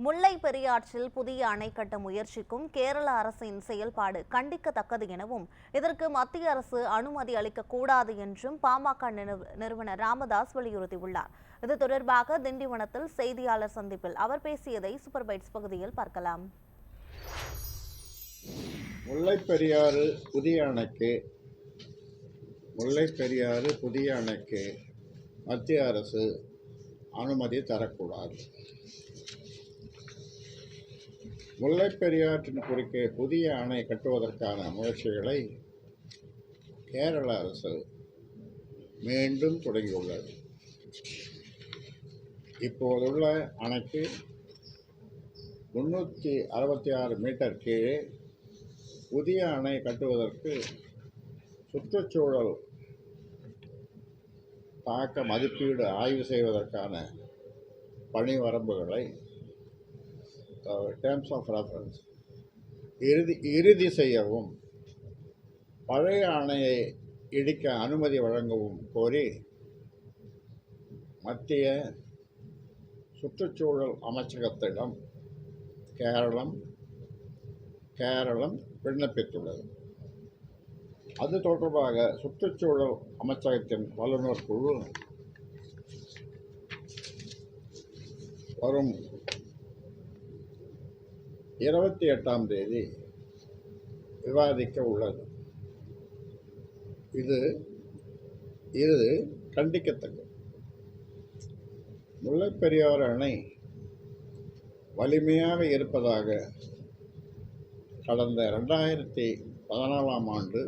முல்லை பெரியாற்றில் புதிய அணை கட்ட முயற்சிக்கும் கேரள அரசின் செயல்பாடு கண்டிக்கத்தக்கது எனவும் இதற்கு மத்திய அரசு அனுமதி அளிக்கக்கூடாது என்றும் பாமக நிறுவ- நிறுவனர் ராமதாஸ் வலியுறுத்தியுள்ளார். இது தொடர்பாக திண்டிவனத்தில் செய்தியாளர் சந்திப்பில் அவர் பேசியதை சூப்பர் பைட்ஸ் பகுதியில் பார்க்கலாம். முல்லைப்பெரியாறு புதிய அணைக்கு முல்லைப்பெரியாறு புதிய அணைக்கு மத்திய அரசு அனுமதி தரக்கூடாது. முல்லைப்பெரியாற்றின் குறுக்கே புதிய அணை கட்டுவதற்கான முயற்சிகளை கேரள அரசு மீண்டும் தொடங்கியுள்ளது. இப்போதுள்ள அணைக்கு முன்னூற்றி அறுபத்தி ஆறு மீட்டர் கீழே புதிய அணை கட்டுவதற்கு சுற்றுச்சூழல் தாக்க மதிப்பீடு ஆய்வு செய்வதற்கான பணி வரம்புகளை டேர்ம்ஸ் ஆஃப் ரெஃபரன்ஸ் இறுதி இறுதி செய்யவும் பழைய அணையை இடிக்க அனுமதி வழங்கவும் கோரி மத்திய சுற்றுச்சூழல் அமைச்சகத்திடம் கேரளம் கேரளம் விண்ணப்பித்துள்ளது. அது தொடர்பாக சுற்றுச்சூழல் அமைச்சகத்தின் வல்லுநர் குழு வரும் இருபத்தி எட்டாம் தேதி விவாதிக்க உள்ளது. இது இது கண்டிக்கத்தக்கது. முல்லைப்பெரியார் அணை வலிமையாக இருப்பதாக கடந்த ரெண்டாயிரத்தி பதினாலாம் ஆண்டு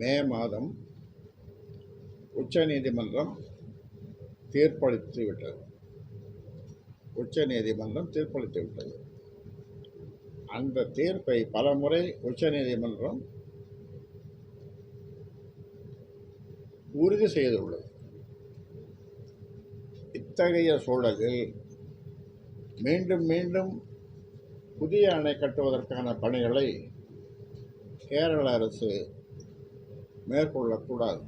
மே மாதம் உச்சநீதிமன்றம் தீர்ப்பளித்து விட்டது உச்சநீதிமன்றம் தீர்ப்பளித்து விட்டது அந்த தீர்ப்பை பலமுறை உச்சநீதிமன்றம் உறுதி செய்துள்ளது. இத்தகைய சூழலில் மீண்டும் மீண்டும் புதிய அணை கட்டுவதற்கான பணிகளை கேரள அரசு மேற்கொள்ளக்கூடாது.